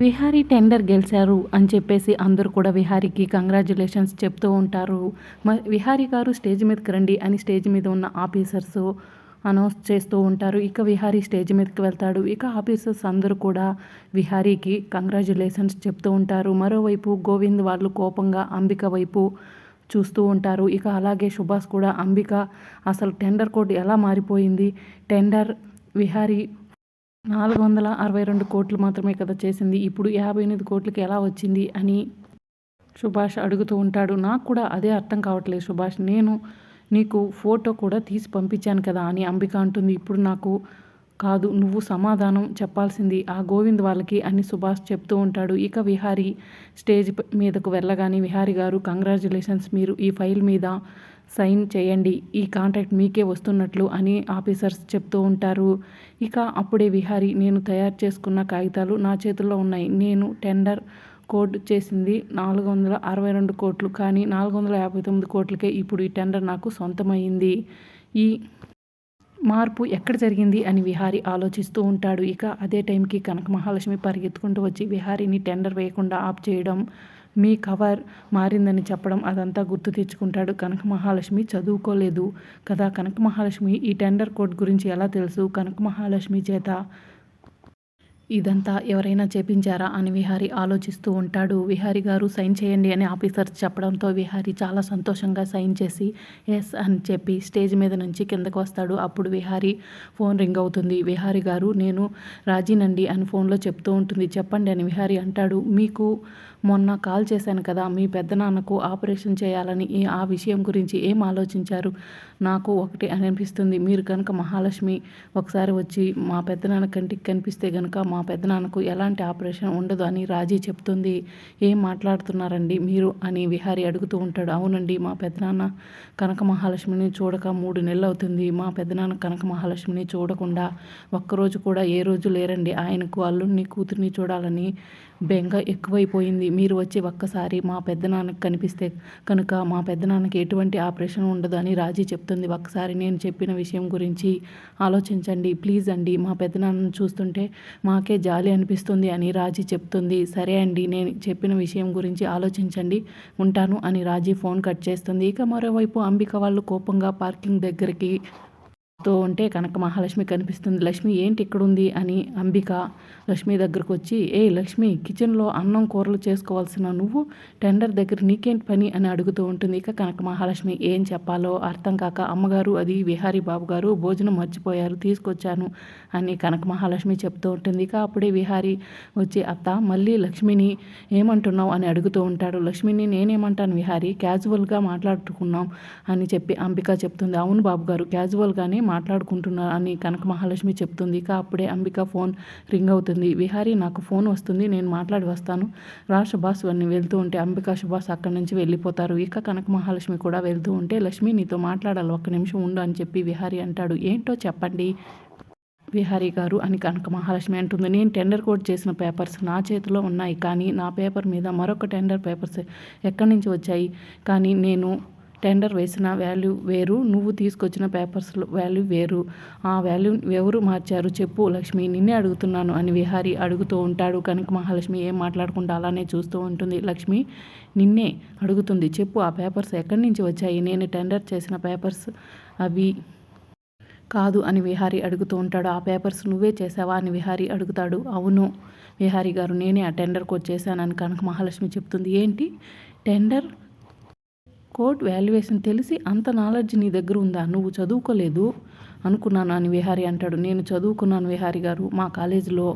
Vihari tender గెలిచారు అని చెప్పేసి అందరూ కూడా విహారీకి కంగ్రాచులేషన్స్ చెప్తూ ఉంటారు. మ విహారీ గారు స్టేజ్ మీదకి రండి అని స్టేజ్ మీద ఉన్న ఆఫీసర్స్ అనౌన్స్ చేస్తూ ఉంటారు. ఇక విహారీ స్టేజ్ మీదకి వెళ్తాడు. ఇక ఆఫీసర్స్ అందరూ కూడా విహారీకి కంగ్రాచులేషన్స్ చెప్తూ ఉంటారు. మరోవైపు గోవింద్ వాళ్ళు కోపంగా అంబిక వైపు చూస్తూ ఉంటారు. ఇక అలాగే సుభాష్ కూడా అంబిక అసలు టెండర్ కోడ్ ఎలా మారిపోయింది? టెండర్ విహారీ నాలుగు వందల అరవై రెండు కోట్లు మాత్రమే కదా చేసింది. ఇప్పుడు యాభై ఎనిమిది కోట్లకి ఎలా వచ్చింది అని సుభాష్ అడుగుతూ ఉంటాడు. నాకు కూడా అదే అర్థం కావట్లేదు సుభాష్. నేను నీకు ఫోటో కూడా తీసి పంపించాను కదా అని అంబిక అంటుంది. ఇప్పుడు నాకు కాదు నువ్వు సమాధానం చెప్పాల్సింది ఆ గోవింద్ వాళ్ళకి అని సుభాష్ చెప్తూ ఉంటాడు. ఇక విహారీ స్టేజ్ మీదకు వెళ్ళగానే విహారీ గారు కంగ్రాచులేషన్స్ మీరు ఈ ఫైల్ మీద సైన్ చేయండి ఈ కాంట్రాక్ట్ మీకే వస్తున్నట్లు అని ఆఫీసర్స్ చెప్తూ ఉంటారు. ఇక అప్పుడే విహారీ నేను తయారు చేసుకున్న కాగితాలు నా చేతుల్లో ఉన్నాయి. నేను టెండర్ కోడ్ చేసింది నాలుగు వందల అరవై రెండు కోట్లు కానీ నాలుగు వందల యాభై తొమ్మిది కోట్లకే ఇప్పుడు ఈ టెండర్ నాకు సొంతమైంది ఈ మార్పు ఎక్కడ జరిగింది అని విహారీ ఆలోచిస్తూ ఉంటాడు. ఇక అదే టైంకి కనక మహాలక్ష్మి పరిగెత్తుకుంటూ వచ్చి విహారీని టెండర్ వేయకుండా ఆప్ చేయడం మీ కవర్ మారిందని చెప్పడం అదంతా గుర్తు తెచ్చుకుంటాడు కనక మహాలక్ష్మి. చదువుకోలేదు కదా కనక మహాలక్ష్మి? ఈ టెండర్ కోడ్ గురించి ఎలా తెలుసు కనక మహాలక్ష్మి చేత? ఇదంతా ఎవరైనా చేపించారా? అని విహారీ ఆలోచిస్తూ ఉంటాడు. విహారీ గారు సైన్ చేయండి అని ఆఫీసర్ చెప్పడంతో విహారీ చాలా సంతోషంగా సైన్ చేసి ఎస్ అని చెప్పి స్టేజ్ మీద నుంచి కిందకు వస్తాడు. అప్పుడు విహారీ ఫోన్ రింగ్ అవుతుంది. విహారీ గారు నేను రాజీనండి అని ఫోన్లో చెప్తూ ఉంటుంది. చెప్పండి అని విహారీ అంటాడు. మీకు మొన్న కాల్ చేశాను కదా మీ పెద్దనాన్నకు ఆపరేషన్ చేయాలని ఆ విషయం గురించి ఏం ఆలోచించారు? నాకు ఒకటి అనిపిస్తుంది. మీరు కనుక మహాలక్ష్మి ఒకసారి వచ్చి మా పెద్దనాన్న కంటికి కనిపిస్తే కనుక మా పెద్దనాన్నకు ఎలాంటి ఆపరేషన్ ఉండదు అని రాజీ చెప్తుంది. ఏం మాట్లాడుతున్నారండి మీరు అని విహారి అడుగుతూ ఉంటాడు. అవునండి మా పెద్దనాన్న కనక మహాలక్ష్మిని చూడక మూడు నెలలు అవుతుంది. మా పెద్దనాన్న కనక మహాలక్ష్మిని చూడకుండా ఒక్కరోజు కూడా ఏ రోజు లేరండి. ఆయనకు అల్లుడిని కూతుర్ని చూడాలని బెంగ ఎక్కువైపోయింది. మీరు వచ్చి ఒక్కసారి మా పెద్దనాన్నకి కనిపిస్తే కనుక మా పెద్దనాన్నకి ఎటువంటి ఆపరేషన్ ఉండదు అని రాజీ చెప్తుంది. ఒక్కసారి నేను చెప్పిన విషయం గురించి ఆలోచించండి. ప్లీజ్ అండి మా పెద్దనాన్నను చూస్తుంటే మాకే జాలి అనిపిస్తుంది అని రాజీ చెప్తుంది. సరే అండి నేను చెప్పిన విషయం గురించి ఆలోచించండి ఉంటాను అని రాజీ ఫోన్ కట్ చేస్తుంది. ఇక మరోవైపు అంబిక వాళ్ళు కోపంగా పార్కింగ్ దగ్గరికి తో ఉంటే కనక మహాలక్ష్మి కనిపిస్తుంది. లక్ష్మి ఏంటి ఇక్కడ ఉంది అని అంబిక లక్ష్మి దగ్గరకు వచ్చి ఏ లక్ష్మి కిచెన్లో అన్నం కూరలు చేసుకోవాల్సిన నువ్వు? టెండర్ దగ్గర నీకేంటి పని? అని అడుగుతూ ఉంటుంది ఇక కనక మహాలక్ష్మి. ఏం చెప్పాలో అర్థం కాక అమ్మగారు అది విహారీ బాబు గారు భోజనం మర్చిపోయారు తీసుకొచ్చాను అని కనక మహాలక్ష్మి చెప్తూ ఉంటుంది. ఇక అప్పుడే విహారీ వచ్చి అత్త మళ్ళీ లక్ష్మిని ఏమంటున్నావు? అని అడుగుతూ ఉంటాడు. లక్ష్మిని నేనేమంటాను విహారీ? క్యాజువల్గా మాట్లాడుకున్నాం అని చెప్పి అంబిక చెప్తుంది. అవును బాబు గారు క్యాజువల్గానే మాట్లాడుకుంటున్నా అని కనక మహాలక్ష్మి చెప్తుంది. ఇక అప్పుడే అంబిక ఫోన్ రింగ్ అవుతుంది. విహారీ నాకు ఫోన్ వస్తుంది నేను మాట్లాడి వస్తాను. రా సుభాష్ అన్ని వెళ్తూ ఉంటే అంబిక సుభాష్ అక్కడి నుంచి వెళ్ళిపోతారు. ఇక కనక మహాలక్ష్మి కూడా వెళ్తూ ఉంటే లక్ష్మి నీతో మాట్లాడాలి ఒక్క నిమిషం ఉండు అని చెప్పి విహారీ అంటాడు. ఏంటో చెప్పండి? విహారీ గారు అని కనక మహాలక్ష్మి అంటుంది. నేను టెండర్ కోడ్ చేసిన పేపర్స్ నా చేతిలో ఉన్నాయి కానీ నా పేపర్ మీద మరొక టెండర్ పేపర్స్ ఎక్కడి నుంచి వచ్చాయి? కానీ నేను టెండర్ వేసిన వాల్యూ వేరు నువ్వు తీసుకొచ్చిన పేపర్స్ వాల్యూ వేరు. ఆ వాల్యూ ఎవరు మార్చారు చెప్పు లక్ష్మి. నిన్నే అడుగుతున్నాను అని విహారి అడుగుతూ ఉంటాడు. కనుక మహాలక్ష్మి ఏం మాట్లాడకుండా అలానే చూస్తూ ఉంటుంది. లక్ష్మి నిన్నే అడుగుతుంది చెప్పు ఆ పేపర్స్ ఎక్కడి నుంచి వచ్చాయి? నేను టెండర్ చేసిన పేపర్స్ అవి కాదు అని విహారీ అడుగుతూ ఉంటాడు. ఆ పేపర్స్ నువ్వే చేసావా అని విహారీ అడుగుతాడు. అవును విహారీ గారు నేనే ఆ టెండర్ టెండర్కి చేశానని కనక మహాలక్ష్మి చెప్తుంది. ఏంటి? టెండర్ కోర్ట్ వాల్యుయేషన్ తెలిసి అంత నాలెడ్జ్ నీ దగ్గర ఉందా? నువ్వు చదువుకోలేదు అనుకున్నాను అని విహారి అంటాడు. నేను చదువుకున్నాను విహారి గారు మా కాలేజీలో.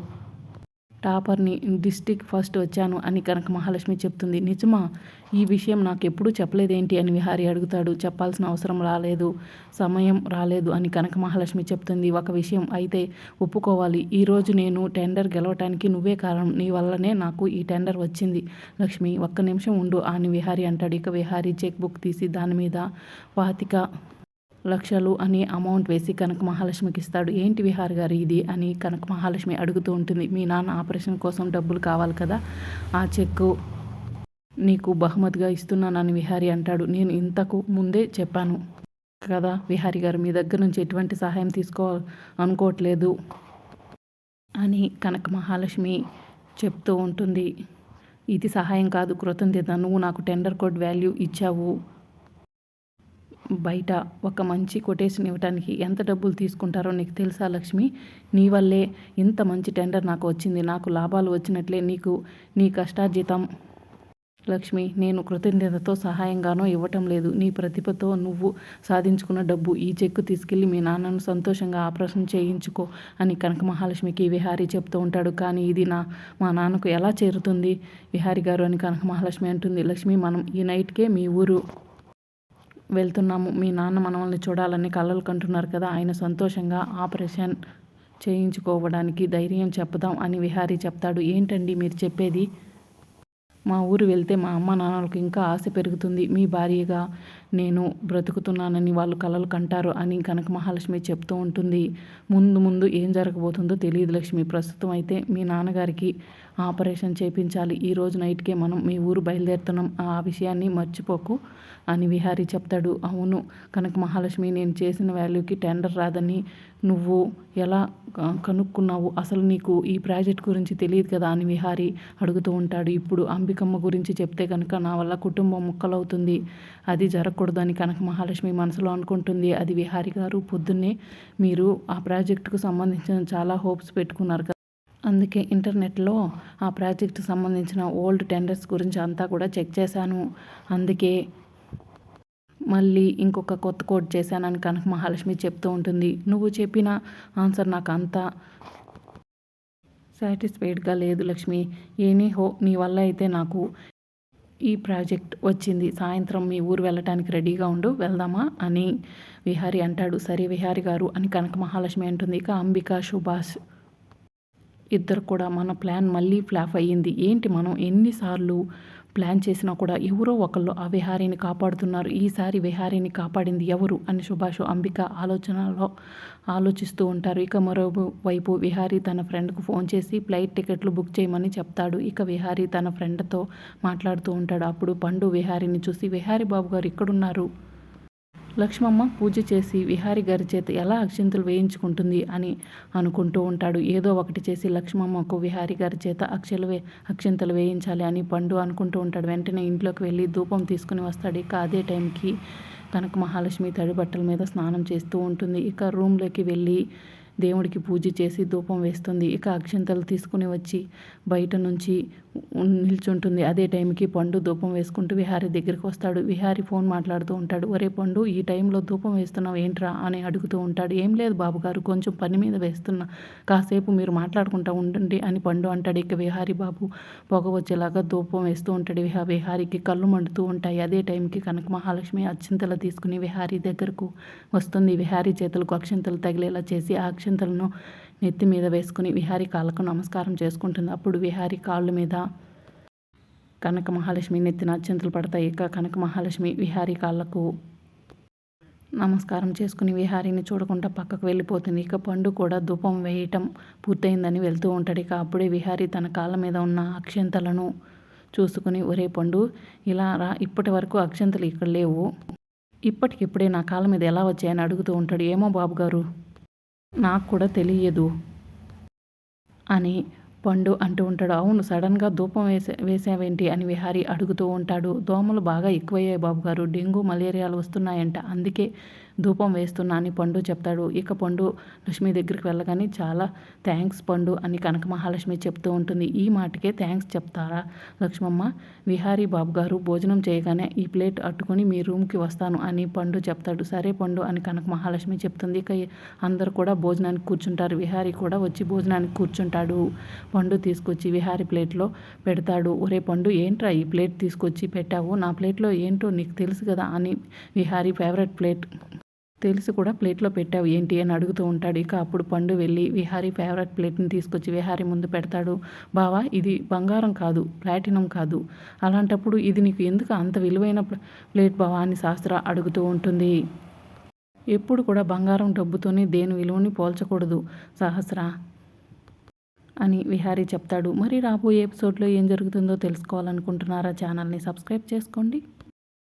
టాపర్ని డిస్టిక్ ఫస్ట్ వచ్చాను అని కనుక మహాలక్ష్మి చెప్తుంది. నిజమా? ఈ విషయం నాకు ఎప్పుడూ చెప్పలేదేంటి అని విహారి అడుగుతాడు. చెప్పాల్సిన అవసరం రాలేదు. సమయం రాలేదు అని కనక మహాలక్ష్మి చెప్తుంది. ఒక విషయం అయితే ఒప్పుకోవాలి. ఈరోజు నేను టెండర్ గెలవటానికి నువ్వే కారణం. నీ వల్లనే నాకు ఈ టెండర్ వచ్చింది. లక్ష్మి ఒక్క నిమిషం ఉండు అని విహారి అంటాడు. ఇక విహారి చెక్ బుక్ తీసి దాని మీద పాతిక లక్షలు అని అమౌంట్ వేసి కనక మహాలక్ష్మికి ఇస్తాడు. ఏంటి విహార్ గారు ఇది అని కనక మహాలక్ష్మి అడుగుతూ ఉంటుంది. మీ నాన్న ఆపరేషన్ కోసం డబ్బులు కావాలి కదా? ఆ చెక్కు నీకు బహుమతిగా ఇస్తున్నానని విహారి అంటాడు. నేను ఇంతకు ముందే చెప్పాను కదా విహారి గారు మీ దగ్గర నుంచి ఎటువంటి సహాయం తీసుకో అనుకోవట్లేదు అని కనక మహాలక్ష్మి చెప్తూ ఉంటుంది. ఇది సహాయం కాదు కృతజ్ఞత. నువ్వు నాకు టెండర్ కోడ్ వాల్యూ ఇచ్చావు. బయట ఒక మంచి కొటేషన్ ఇవ్వడానికి ఎంత డబ్బులు తీసుకుంటారో నీకు తెలుసా లక్ష్మి? నీ వల్లే ఇంత మంచి టెండర్ నాకు వచ్చింది. నాకు లాభాలు వచ్చినట్లే నీకు నీ కష్టార్జితం. లక్ష్మి నేను కృతజ్ఞతతో సహాయంగానో ఇవ్వటం లేదు. నీ ప్రతిభతో నువ్వు సాధించుకున్న డబ్బు ఈ చెక్కు తీసుకెళ్ళి మీ నాన్నను సంతోషంగా ఆపరేషన్ చేయించుకో అని కనక మహాలక్ష్మికి విహారీ చెప్తూ ఉంటాడు. కానీ ఇది నా మా నాన్నకు ఎలా చేరుతుంది? విహారీ గారు అని కనక మహాలక్ష్మి అంటుంది. లక్ష్మి మనం ఈ నైట్కే మీ ఊరు వెళ్తున్నాము. మీ నాన్న మనల్ని చూడాలని కలలు కంటున్నారు కదా ఆయన సంతోషంగా ఆపరేషన్ చేయించుకోవడానికి ధైర్యం చెప్దాం అని విహారీ చెప్తాడు. ఏంటండి మీరు చెప్పేది? మా ఊరు వెళ్తే మా అమ్మ నాన్నలకు ఇంకా ఆశ పెరుగుతుంది. మీ భార్యగా నేను బ్రతుకుతున్నానని వాళ్ళు కలలు కంటారు అని కనక మహాలక్ష్మి చెప్తూ ఉంటుంది. ముందు ముందు ఏం జరగబోతుందో తెలియదు లక్ష్మి. ప్రస్తుతం అయితే మీ నాన్నగారికి ఆపరేషన్ చేపించాలి. ఈ రోజు నైట్కే మనం మీ ఊరు బయలుదేరుతున్నాం. ఆ విషయాన్ని మర్చిపోకు అని విహారీ చెప్తాడు. అవును కనక మహాలక్ష్మి నేను చేసిన వాల్యూకి టెండర్ రాదని నువ్వు ఎలా కనుక్కున్నావు? అసలు నీకు ఈ ప్రాజెక్ట్ గురించి తెలియదు కదా అని విహారీ అడుగుతూ ఉంటాడు. ఇప్పుడు అంబికమ్మ గురించి చెప్తే కనుక నా వల్ల కుటుంబం ముక్కలవుతుంది. అది జరగకూడదని కనక మహాలక్ష్మి మనసులో అనుకుంటుంది. అది విహారి గారు పొద్దున్నే మీరు ఆ ప్రాజెక్టుకు సంబంధించిన చాలా హోప్స్ పెట్టుకున్నారు కదా. అందుకే ఇంటర్నెట్లో ఆ ప్రాజెక్టుకు సంబంధించిన ఓల్డ్ టెండర్స్ గురించి అంతా కూడా చెక్ చేశాను. అందుకే మళ్ళీ ఇంకొక కొత్త కోడ్ చేశానని కనక మహాలక్ష్మి చెప్తూ ఉంటుంది. నువ్వు చెప్పిన ఆన్సర్ నాకు అంత సాటిస్ఫైడ్గా లేదు లక్ష్మి. ఏనీ హో నీ వల్ల అయితే నాకు ఈ ప్రాజెక్ట్ వచ్చింది. సాయంత్రం మీ ఊరు వెళ్ళటానికి రెడీగా ఉండు వెళ్దామా అని విహారి అంటాడు. సరే విహారి గారు అని కనక మహాలక్ష్మి అంటుంది. ఇక అంబిక సుభాష్ ఇద్దరు కూడా మన ప్లాన్ మళ్ళీ ఫ్లాప్ అయ్యింది. ఏంటి మనం ఎన్నిసార్లు ప్లాన్ చేసినా కూడా ఎవరో ఒకళ్ళు ఆ విహారీని కాపాడుతున్నారు. ఈసారి విహారీని కాపాడింది ఎవరు అని సుభాష్ అంబిక ఆలోచనలో ఆలోచిస్తూ ఉంటారు. ఇక మరోవైపు విహారీ తన ఫ్రెండ్కు ఫోన్ చేసి ఫ్లైట్ టికెట్లు బుక్ చేయమని చెప్తాడు. ఇక విహారీ తన ఫ్రెండ్తో మాట్లాడుతూ ఉంటాడు. అప్పుడు పండు విహారీని చూసి విహారీ బాబు గారు ఇక్కడున్నారు. లక్ష్మమ్మ పూజ చేసి విహారి గారి చేత ఎలా అక్షింతలు వేయించుకుంటుంది అని అనుకుంటూ ఉంటాడు. ఏదో ఒకటి చేసి లక్ష్మమ్మకు విహారి గారి చేత అక్షలు వే అక్షింతలు వేయించాలి అని పండు అనుకుంటూ ఉంటాడు. వెంటనే ఇంట్లోకి వెళ్ళి ధూపం తీసుకుని వస్తాడు. ఇక అదే టైంకి కనక మహాలక్ష్మి తడి బట్టల మీద స్నానం చేస్తూ ఉంటుంది. ఇక రూమ్లోకి వెళ్ళి దేవుడికి పూజ చేసి ధూపం వేస్తుంది. ఇక అక్షంతలు తీసుకుని వచ్చి బయట నుంచి నిల్చుంటుంది. అదే టైంకి పండు ధూపం వేసుకుంటూ విహారి దగ్గరికి వస్తాడు. విహారి ఫోన్ మాట్లాడుతూ ఉంటాడు. ఒరే పండు ఈ టైంలో ధూపం వేస్తున్నావు ఏంట్రా? అని అడుగుతూ ఉంటాడు. ఏం లేదు బాబుగారు కొంచెం పని మీద వేస్తున్నా. కాసేపు మీరు మాట్లాడుకుంటా ఉండండి అని పండు అంటాడు. ఇక విహారి బాబు పొగ వచ్చేలాగా ధూపం వేస్తూ ఉంటాడు. విహా విహారికి కళ్ళు మండుతూ ఉంటాయి. అదే టైంకి కనక మహాలక్ష్మి అక్షింతలు తీసుకుని విహారీ దగ్గరకు వస్తుంది. విహారీ చేతులకు అక్షింతలు తగిలేలా చేసి ఆ అక్షింతలను నెత్తి మీద వేసుకుని విహారి కాళ్ళకు నమస్కారం చేసుకుంటుంది. అప్పుడు విహారి కాళ్ళ మీద కనక మహాలక్ష్మి నెత్తిన అత్యంతలు పడతాయి. ఇక కనక మహాలక్ష్మి విహారీ కాళ్ళకు నమస్కారం చేసుకుని విహారీని చూడకుండా పక్కకు వెళ్ళిపోతుంది. ఇక పండు కూడా ధూపం వేయటం పూర్తయిందని వెళ్తూ ఉంటాడు. ఇక అప్పుడే విహారీ తన కాళ్ళ మీద ఉన్న అక్షంతలను చూసుకుని ఒరే పండు ఇలా రా ఇప్పటి వరకు అక్షంతలు ఇక్కడ లేవు. ఇప్పటికిప్పుడే నా కాళ్ళ మీద ఎలా వచ్చాయని అడుగుతూ ఉంటాడు. ఏమో బాబు గారు నాకు కూడా తెలియదు అని పండు అంటూ ఉంటాడు. అవును సడన్గా ధూపం వేసే వేసావేంటి అని విహారీ అడుగుతూ ఉంటాడు. దోమలు బాగా ఎక్కువయ్యాయి బాబు గారు డెంగ్యూ మలేరియాలు వస్తున్నాయంట. అందుకే ధూపం వేస్తున్నా అని పండు చెప్తాడు. ఇక పండు లక్ష్మి దగ్గరికి వెళ్ళగానే చాలా థ్యాంక్స్ పండు అని కనక మహాలక్ష్మి చెప్తూ ఉంటుంది. ఈ మాటకే థ్యాంక్స్ చెప్తారా? లక్ష్మమ్మ విహారీ బాబు గారు భోజనం చేయగానే ఈ ప్లేట్ అట్టుకుని మీ రూమ్కి వస్తాను అని పండు చెప్తాడు. సరే పండు అని కనక మహాలక్ష్మి చెప్తుంది. ఇక అందరు కూడా భోజనానికి కూర్చుంటారు. విహారీ కూడా వచ్చి భోజనానికి కూర్చుంటాడు. పండు తీసుకొచ్చి విహారీ ప్లేట్లో పెడతాడు. ఒరే పండు ఏంట్రా ఈ ప్లేట్ తీసుకొచ్చి పెట్టావు? నా ప్లేట్లో ఏంటో నీకు తెలుసు కదా అని విహారీ ఫేవరెట్ ప్లేట్ తెలిసి కూడా ప్లేట్లో పెట్టావు ఏంటి అని అడుగుతూ ఉంటాడు. ఇక అప్పుడు పండు వెళ్ళి విహారీ ఫేవరెట్ ప్లేట్ని తీసుకొచ్చి విహారీ ముందు పెడతాడు. బావా ఇది బంగారం కాదు ప్లాటినం కాదు. అలాంటప్పుడు ఇది నీకు ఎందుకు అంత విలువైన ప్లేట్ బావా అని శాస్త్ర అడుగుతూ ఉంటుంది. ఎప్పుడు కూడా బంగారం డబ్బుతోనే దేని విలువని పోల్చకూడదు సహస్ర అని విహారీ చెప్తాడు. మరి రాబోయే ఎపిసోడ్లో ఏం జరుగుతుందో తెలుసుకోవాలనుకుంటున్నారా? ఛానల్ని సబ్స్క్రైబ్ చేసుకోండి.